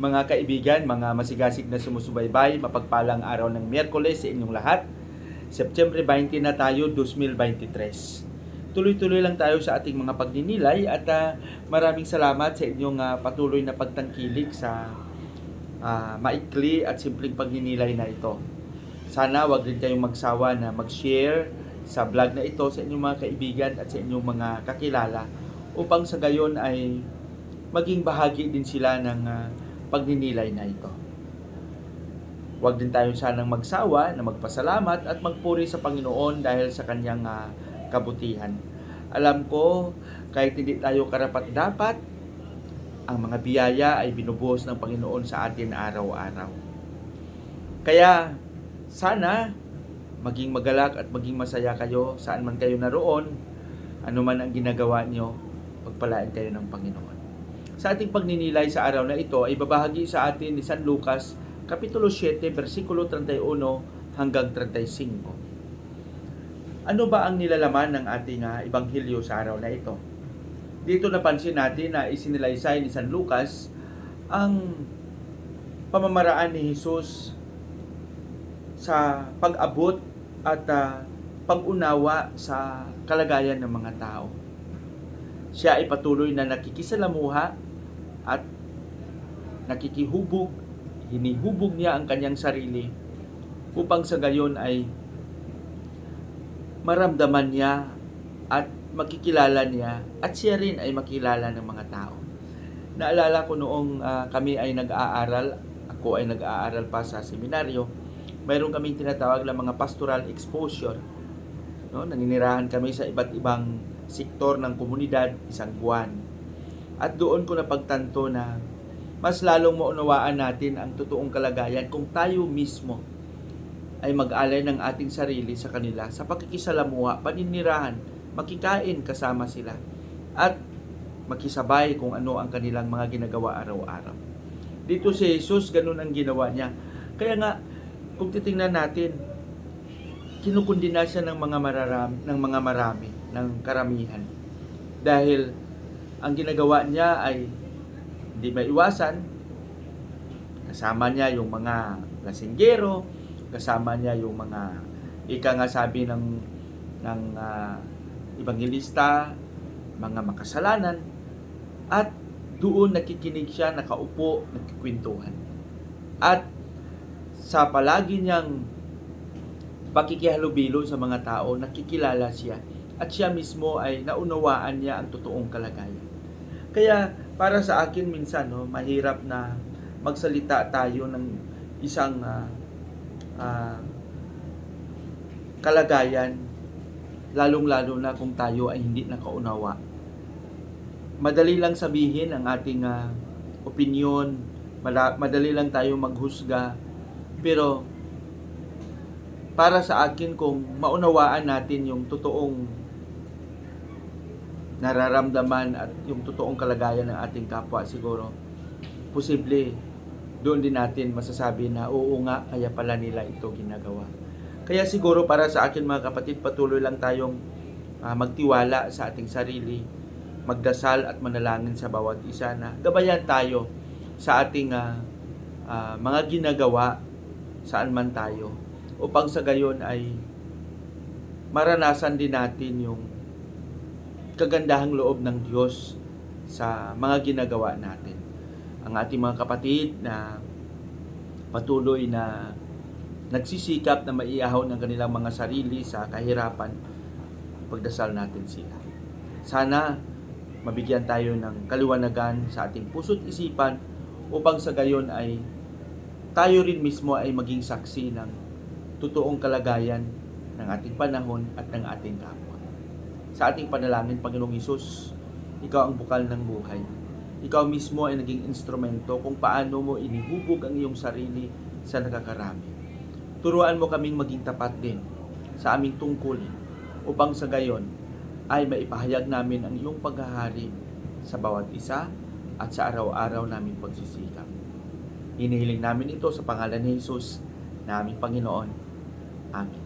Mga kaibigan, mga masigasig na sumusubaybay, mapagpalang araw ng Miyerkules sa inyong lahat. September 20 na tayo, 2023. Tuloy-tuloy lang tayo sa ating mga pagninilay at ah, maraming salamat sa inyong ah, patuloy na pagtangkilik sa ah, maikli at simpleng pagninilay na ito. Sana wag din kayong magsawa na mag-share sa vlog na ito sa inyong mga kaibigan at sa inyong mga kakilala upang sa gayon ay maging bahagi din sila ng ah, pagninilay na ito. Huwag din tayo sanang magsawa na magpasalamat at magpuri sa Panginoon dahil sa kanyang ah, kabutihan. Alam ko, kahit hindi tayo karapat-dapat, ang mga biyaya ay binubuhos ng Panginoon sa atin araw-araw. Kaya, sana maging magalak at maging masaya kayo saan man kayo naroon, ano man ang ginagawa nyo, pagpalain kayo ng Panginoon. Sa ating pagninilay sa araw na ito ay babahagi sa atin ni San Lucas Kapitulo 7, versikulo 31 hanggang 35. Ano ba ang nilalaman ng ating ah, ebanghelyo sa araw na ito? Dito napansin natin na isinilaysay ni San Lucas ang pamamaraan ni Jesus sa pag-abot at ah, pag-unawa sa kalagayan ng mga tao. Siya ay patuloy na nakikisalamuha at nakikihubog, hinihubog niya ang kanyang sarili upang sa gayon ay maramdaman niya at makikilala niya at siya rin ay makilala ng mga tao. Naalala ko noong ah, kami ay nag-aaral, ako ay nag-aaral pa sa seminaryo, mayroon kaming tinatawag na mga pastoral exposure. No, naninirahan kami sa iba't ibang sektor ng komunidad, isang buwan. At doon ko napagtanto na mas lalong maunawaan natin ang totoong kalagayan kung tayo mismo ay mag-alay ng ating sarili sa kanila sa pakikisalamuha, paninirahan, makikain kasama sila at makisabay kung ano ang kanilang mga ginagawa araw-araw. Dito si Jesus, ganun ang ginawa niya. Kaya nga, kung titingnan natin, kinukundina siya ng mga mararam, ng mga marami, ng karamihan. Dahil ang ginagawa niya ay hindi maiwasan. Kasama niya yung mga lasinggero, kasama niya yung mga ika nga sabi ng ng ah, ebanghelista, mga makasalanan at doon nakikinig siya, nakaupo, nagkikwentuhan. At sa palagi niyang pakikihalubilo sa mga tao, nakikilala siya at siya mismo ay naunawaan niya ang totoong kalagayan. Kaya para sa akin minsan no, mahirap na magsalita tayo ng isang ah, ah, kalagayan lalong-lalo na kung tayo ay hindi nakaunawa. Madali lang sabihin ang ating ah, opinion, madali lang tayo maghusga, pero para sa akin kung maunawaan natin yung totoong nararamdaman at yung totoong kalagayan ng ating kapwa siguro posible doon din natin masasabi na oo nga kaya pala nila ito ginagawa. Kaya siguro para sa akin mga kapatid patuloy lang tayong ah, magtiwala sa ating sarili magdasal at manalangin sa bawat isa na gabayan tayo sa ating ah, ah, mga ginagawa saan man tayo. Upang sa gayon ay maranasan din natin yung kagandahang loob ng Diyos sa mga ginagawa natin. Ang ating mga kapatid na patuloy na nagsisikap na maiahaw ng kanilang mga sarili sa kahirapan, pagdasal natin sila. Sana mabigyan tayo ng kaliwanagan sa ating puso't isipan upang sa gayon ay tayo rin mismo ay maging saksi ng totoong kalagayan ng ating panahon at ng ating kapwa. Sa ating panalangin, Panginoong Isus, Ikaw ang bukal ng buhay. Ikaw mismo ay naging instrumento kung paano mo inihubog ang iyong sarili sa nakakarami. Turuan mo kaming maging tapat din sa aming tungkulin upang sa gayon ay maipahayag namin ang iyong paghahari sa bawat isa at sa araw-araw naming pagsisikap. Hinihiling namin ito sa pangalan ni Jesus na aming Panginoon. Amen.